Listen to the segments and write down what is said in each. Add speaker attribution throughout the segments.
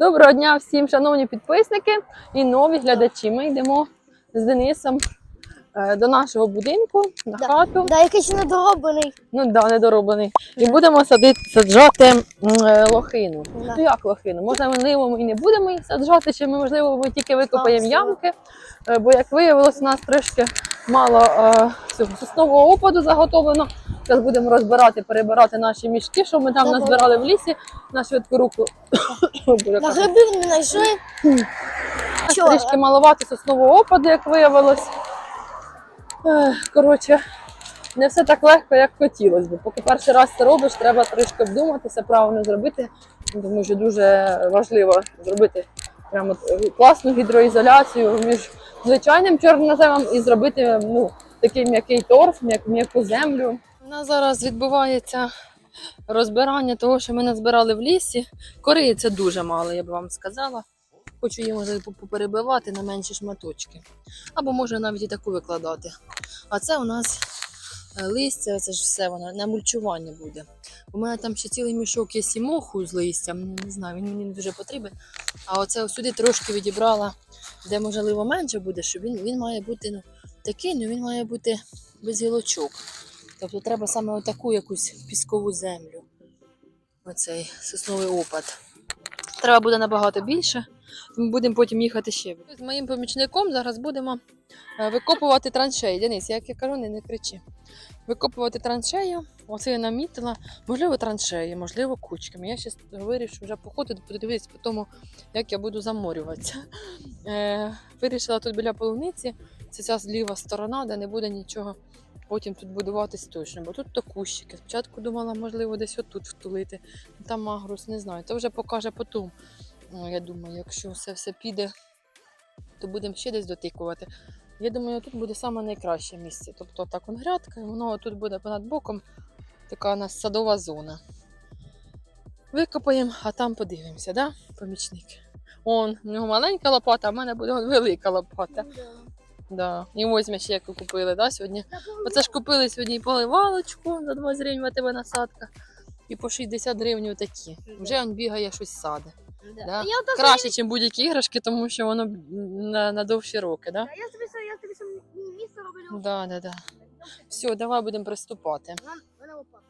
Speaker 1: Доброго дня всім, шановні підписники і нові глядачі. Ми йдемо з Денисом е, до нашого будинку на
Speaker 2: Да.
Speaker 1: хату.
Speaker 2: Да, якийсь недороблений.
Speaker 1: Ну да, недороблений. І будемо садити, саджати е, лохину.
Speaker 2: Да.
Speaker 1: Ну як лохину? Можливо, ми і не будемо її саджати, чи ми, можливо, ми тільки викопаємо ямки. Е, Бо, як виявилось, у нас трішки мало цього соснового опаду заготовлено. Зараз будемо розбирати, перебирати наші мішки, що ми там
Speaker 2: Добре.
Speaker 1: назбирали в лісі на швидку руку.
Speaker 2: На грибів не знайшли.
Speaker 1: Трішки маловато соснового опаду, як виявилось. Коротше, не все так легко, як хотілося б. Поки перший раз це робиш, треба трішки вдуматися, правильно зробити, тому що дуже важливо зробити прямо е, класну гідроізоляцію між звичайним чорноземом і зробити ну, такий м'який торф, м'яку землю. У нас зараз відбувається розбирання того, що ми назбирали в лісі. Кори це дуже мало, я б вам сказала. Хочу її може поперебивати на менші шматочки. Або може навіть і таку викладати. А це у нас е, листя, це ж все воно на мульчування буде. У мене там ще цілий мішок є сімоху з листям. ну, Не знаю, він мені не дуже потрібен. А оце сюди трошки відібрала, де можливо менше буде, щоб він, він має бути ну, такий, ну він має бути без гілочок. Тобто треба саме отаку якусь піскову землю. Оцей сосновий опад. Треба буде набагато більше. Ми будемо потім їхати ще. З моїм помічником зараз будемо е, викопувати траншеї. Денис, як я кажу, не, не кричи. Викопувати траншею. Оце я намітила. Можливо, траншеї, можливо, кучками. Я ще вирішу вже походити, подивитися по тому, як я буду заморюватися. Е, вирішила тут біля полуниці. Це ця зліва сторона, де не буде нічого потім тут будуватись точно. Бо тут то кущики. Спочатку думала, можливо, десь отут втулити. Там агрус, не знаю. Це вже покаже потім. Ну, я думаю, якщо все все піде, то будемо ще десь дотикувати. Я думаю, тут буде саме найкраще місце. Тобто так он грядка, і воно тут буде понад боком така у нас садова зона. Викопаємо, а там подивимося, да, помічник? Он, у нього маленька лопата, а в мене буде велика лопата. Да. І ось ми ще яку купили, да, сьогодні. Оце ж купили сьогодні і поливалочку за 20 гривень в тебе насадка. І по 60 гривень такі. Вже він бігає щось саде. Да?
Speaker 2: Я,
Speaker 1: Краще, ніж будь-які іграшки, тому що воно на, на довші роки, да?
Speaker 2: Я сам- я сам місце роблю.
Speaker 1: Да, да, да. Все, давай будемо приступати.
Speaker 2: Вона лопата.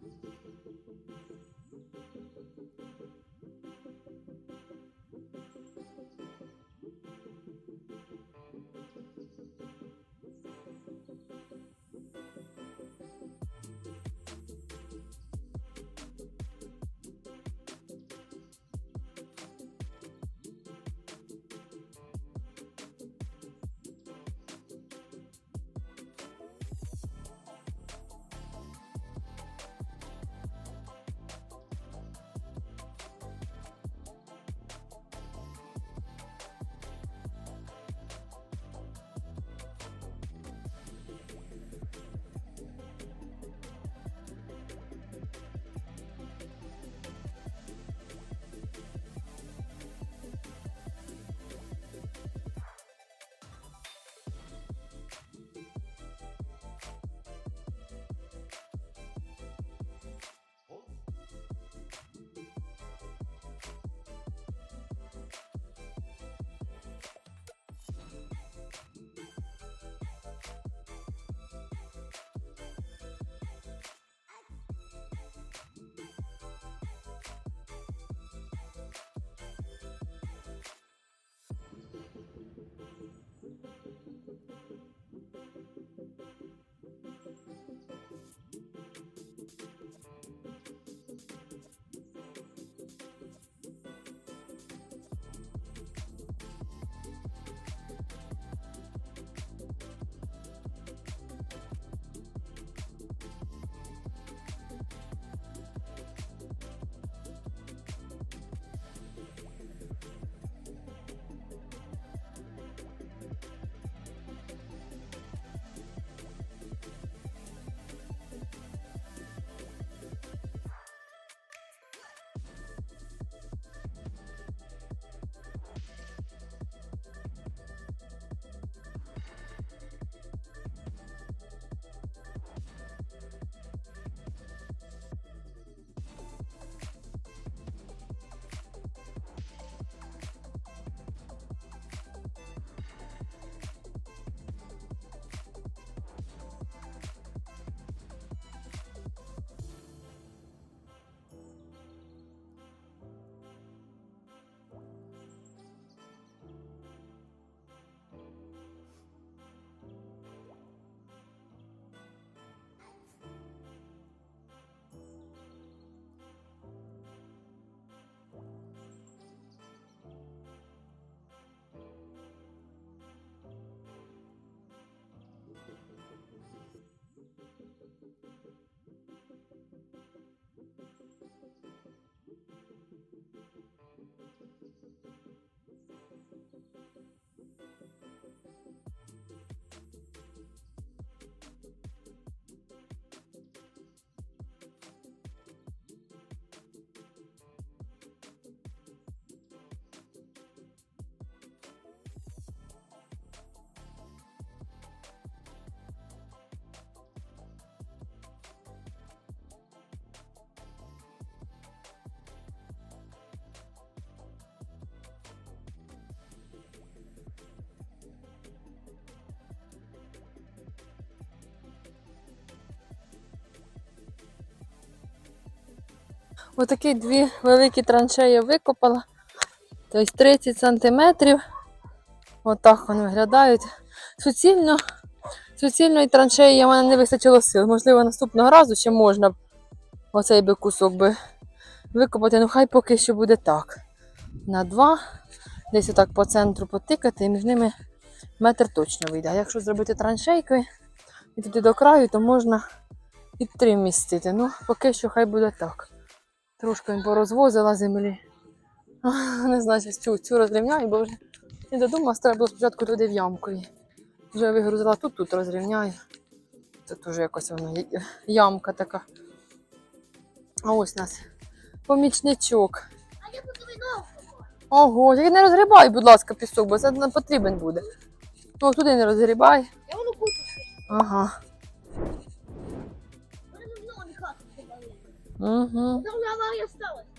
Speaker 2: フフフフフ。
Speaker 1: Отакі дві великі траншеї викопала. Тобто 30 сантиметрів. Отак вони виглядають. Суцільно, суцільної траншеї в мене не вистачило сил. Можливо, наступного разу ще можна оцей би кусок би викопати. Ну хай поки що буде так. На два. Десь отак по центру потикати, і між ними метр точно вийде. А якщо зробити траншейкою і туди до краю, то можна і три вмістити. Ну, поки що хай буде так. Трошки порозвозила землі. Не знаю, щось цю, цю розрівняю, бо вже не додумалась, треба було спочатку туди в ямку. Вже вигрузила тут, тут розрівняю. Тут уже якось воно є- ямка така. А ось у нас помічничок.
Speaker 2: Я.
Speaker 1: Ого, тільки не розгрібай, будь ласка, пісок, бо це не потрібен буде. Ну, туди не розгрібай.
Speaker 2: Я воно.
Speaker 1: Ага.
Speaker 2: Мене вино не хату побали.
Speaker 1: Угу.
Speaker 2: Там аварія сталася.